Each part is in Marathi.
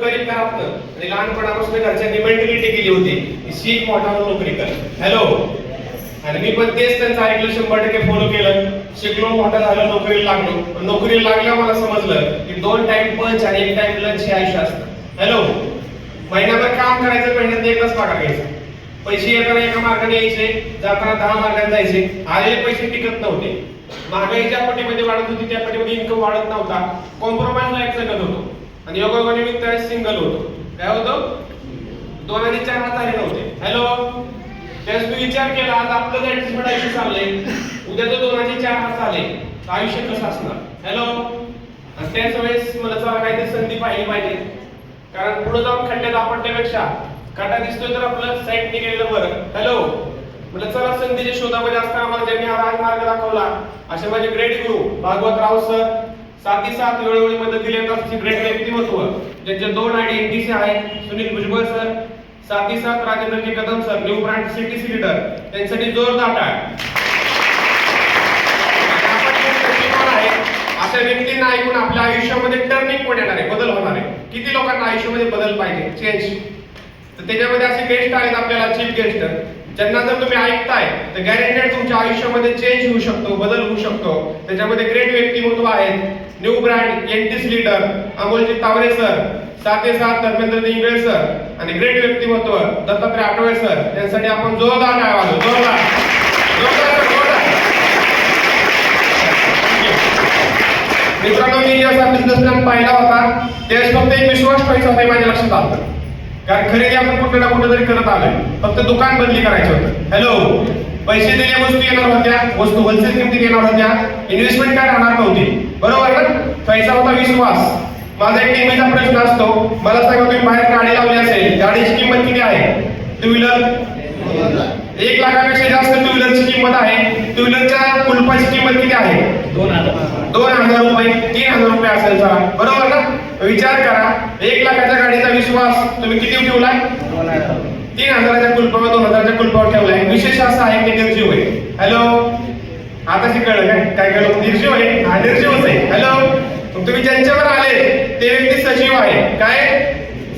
नोकरी गरीब आणि लहानपणापासून घरच्यांनी मेंटॅलिटी केली होती. शी मोठा नोकरी कर. हॅलो आणि मी पण तेच त्यांचं ऐकलं शंभर टक्के फॉलो केलं. शिकलो मोठा झालं नोकरीला लागलो. नोकरीला लागल्या मला समजलं की दोन टाइम पंच आणि एक टाइम लंच हे आयुष्य असतं. हॅलो महिन्याभर काम करायचं महिन्यात एकच पाठा घ्यायचं पैसे येताना एका मार्गाने यायचे जाताना दहा मार्गाने जायचे. आलेले पैसे टिकत नव्हते. महागाई ज्या पटीमध्ये वाढत होती त्या पटीमध्ये इन्कम वाढत नव्हता. कॉम्प्रोमाइज लाईफ जगत होतो. आणि योगायोगाने मी सिंगल होतो. काय होतो? दोन आणि चार हात आले नव्हते. हॅलो त्यावेळेस तू विचार केला आज आपलं ऍडजस्टमेंट आयुष्य चाललंय उद्या तो दोनाचे चार हात आले तर आयुष्य कसं असणार? हॅलो आणि त्याच वेळेस मला चला काहीतरी संधी पाहिली पाहिजे. कारण पुढे जाऊन खड्ड्यात आपटण्यापेक्षा काटा दिसतोय तर आपलं साईड गेलेलं बरं. हॅलो म्हटलं चला संधीच्या शोधामध्ये असताना मला ज्यांनी हा राजमार्ग दाखवला असे माझे ग्रेट गुरु भागवत राव सर साथी साथ वेळोवेळी मदत दिली असे ग्रेट व्यक्तिमत्व ज्यांचे दोन आयडी एनटीसी आहे सुनील भुजबळ सर साथी साथ Rajendraji Kadam sir new brand CTC leader त्यांच्यासाठी जोरदार टाळ. अशा व्यक्तींना ऐकून आपल्या आयुष्यामध्ये टर्निंग पॉईंट येणार आहे बदल होणार आहे. किती लोकांना आयुष्यामध्ये बदल पाहिजे? चेंज तर त्याच्यामध्ये असे गेस्ट आहेत आपल्याला चीफ गेस्ट ज्यांना जर तुम्ही ऐकताय तर गॅरेंटेड तुमच्या आयुष्यामध्ये चेंज होऊ शकतो बदल होऊ शकतो. त्याच्यामध्ये ग्रेट व्यक्तिमत्व आहेत. New brand NTS leader Amolji Taware sir साते सात धर्मेंद्र इंगळे सर आणि ग्रेट व्यक्तिमत्व दत्तात्रय आठवळे सर यांसाठी आपण जोरदार नाव आलो. जोरदार. जोरदार मित्रांनो मी असा बिझनेस प्लॅन पाहिला होता. त्यावेळेस फक्त एक विश्वास ठेवायचा होता माझ्या लक्षात आलं. कारण खरेदी आपण कुठे ना कुठे तरी करत आलोय. फक्त दुकान बदली करायचं होतं. हॅलो पैसे दिले वस्तू येणार होत्या. वस्तू होलसेल किमतीत येणार होत्या. इन्व्हेस्टमेंट काय राहणार नव्हती. बरोबर ना? पैसा होता विश्वास. माझा एक नेहमीचा प्रश्न असतो. मला सांगा तुम्ही बाहेर गाडी लावली असेल गाडीची किंमत किती आहे? टू व्हीलर एक लाखापेक्षा जास्त टू व्हीलरची किंमत आहे. टू व्हीलरच्या कुलपाची किंमत किती आहे? दोन हजार. दोन हजार रुपये. तीन हजार रुपये असेल जरा. बरोबर ना? विचार करा. एक लाखाच्या गाडीचा विश्वास तुम्ही किती ठेवलाय? तीन हजाराच्या कुलपावर दोन हजाराच्या कुलपावर ठेवलाय. विशेष असं आहे की निर्जीव आहे हॅलो आता कळलं काय? काय कळलं? निर्जीव आहे हा निर्जीवच आहे हॅलो तुम्ही ज्यांच्यावर आले ते व्यक्ती सजीव आहे. काय?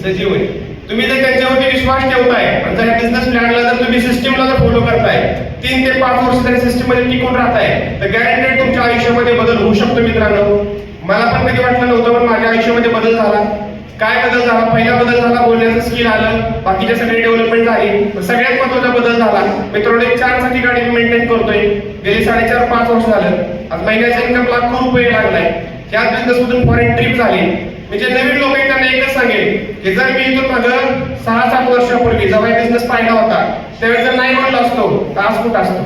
सजीव आहे. तुम्ही जर त्यांच्यावरती विश्वास ठेवताय आणि जर बिझनेस प्लॅनला जर तुम्ही सिस्टीमला जर फॉलो करताय तीन ते पाच वर्ष तरी सिस्टीममध्ये टिकून राहताय तर गॅरंटेड तुमच्या आयुष्यामध्ये बदल होऊ शकतो मित्रांनो. मला पण कधी वाटलं नव्हतं पण माझ्या आयुष्यामध्ये बदल झाला. काय बदल झाला? पहिला बदल झाला बोलण्याचं स्किल आलं. बाकीच्या सगळे डेव्हलपमेंट झाली. सगळ्यात महत्त्वाचा बदल झाला. मी एक चारसाठी गाडी मेंटेन करतोय. गेली साडेचार पाच वर्ष झालं. आज महिन्याचा इन्कम लाखो रुपये लागलाय. त्या बिझनेस मधून फॉरेन ट्रिप झाली. मी जे नवीन लोक आहेत त्यांना एकच सांगेल की जर मी इथून मागं सहा सात वर्षापूर्वी जेव्हा बिझनेस पाहिला होता त्यावेळेस जर नाही म्हणलं असतो तर आज कुठं असतो?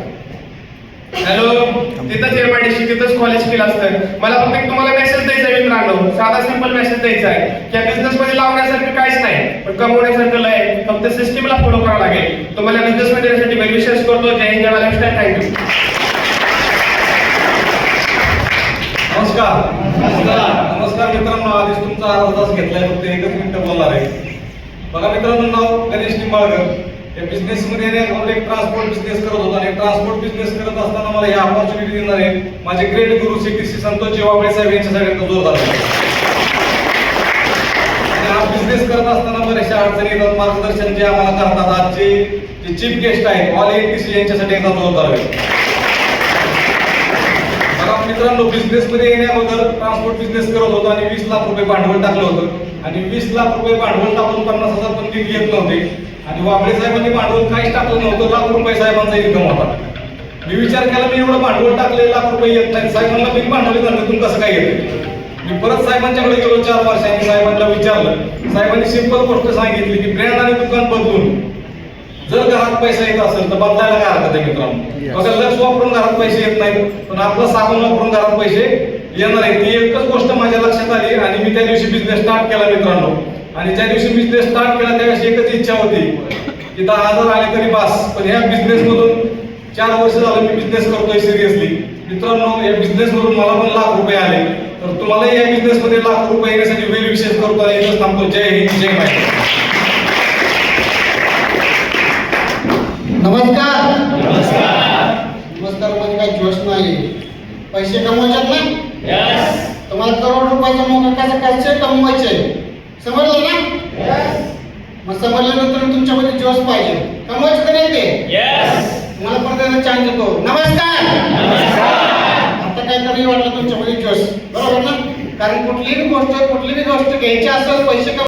तिथंच एमआयडीसी तिथंच कॉलेज केलं असतं. मला फक्त एक तुम्हाला मेसेज द्यायचा आहे मित्रांनो. साधा सिंपल मेसेज द्यायचा आहे. की बिझनेस मध्ये लावण्यासारखं काहीच नाही पण कमवण्यासारखं लय फक्त सिस्टमला फॉलो करावं लागेल. तुम्हाला बिझनेस मध्ये येण्यासाठी वेल विशेष करतो. जय हिंद जय महाराष्ट्र. थँक्यू नमस्कार. नमस्कार. मित्रांनो. आधीच तुमचा अर्धा तास घेतलाय. फक्त एकच मिनिट बोलणार आहे. बघा मित्रांनो नाव गणेश निंबाळकर. या बिझनेस मध्ये नाही, एक ट्रान्सपोर्ट बिझनेस करत होतो. आणि ट्रान्सपोर्ट बिझनेस करत असताना मला ही ऑपॉर्च्युनिटी देणार आहे माझे ग्रेट गुरु श्री कृषी संतोष जेवाबळे साहेब यांच्यासाठी जोरदार हा बिझनेस करत असताना बऱ्याचशा अडचणी येतात. मार्गदर्शन जे आम्हाला करतात. आजचे जे चीफ गेस्ट आहेत ऑल एनटीसी यांच्यासाठी एकदा जोरदार आहे मित्रांनो बिझनेस मध्ये येण्या ट्रान्सपोर्ट बिझनेस करत होतो आणि वीस लाख रुपये भांडवल टाकलं होतं. आणि वीस लाख रुपये भांडवल टाकून पन्नास हजार पण ती येत नव्हते. आणि वाबळे साहेबांनी भांडवल काहीच टाकलं नव्हतं. लाख रुपये साहेबांचा इन्कम होता. मी विचार केला मी एवढं भांडवल टाकले लाख रुपये येत नाही साहेबांना मी भांडवली धंद्यातून कसं काय येतं? मी परत साहेबांच्याकडे गेलो चार वर्षांनी. साहेबांना विचारलं. साहेबांनी सिंपल गोष्ट सांगितली की ब्रँड आणि दुकान बदलून. जर घरात पैसा येत असेल तर बदलायला काय हरकत आहे मित्रांनो? बघा लक्ष वापरून घरात पैसे येत नाहीत पण आपलं साबण वापरून घरात पैसे येणार आहेत ती एकच गोष्ट माझ्या लक्षात आली आणि मी त्या दिवशी बिझनेस स्टार्ट केला मित्रांनो. आणि ज्या दिवशी बिझनेस स्टार्ट केला त्यावेळेस एकच इच्छा होती की दहा हजार आले तरी बास. पण ह्या बिझनेस मधून चार वर्ष झालं मी बिझनेस करतोय सिरियसली मित्रांनो या बिझनेस मधून मला पण लाख रुपये आले. तर तुम्हालाही या बिझनेस मध्ये लाख रुपये येण्यासाठी वेळ विशेष करतो एकच थांबतो. जय हिंद जय महाराष्ट्र नमस्कार जोश नाही. पैसे कमवायच्यात ना? यस तुम्हाला करोड रुपयाचा मोका कसं करायचे कमवायचे. समजलं ना? मग समजल्यानंतर तुमच्यामध्ये जोश पाहिजे. कमवायचं का नाही ते? मला परत एकदा चान्स देतो. नमस्कार! आता काहीतरी वाटलं तुमच्यामध्ये जोश बरोबर ना? कारण कुठलीही गोष्ट कुठलीही गोष्ट घ्यायची असेल पैसे कम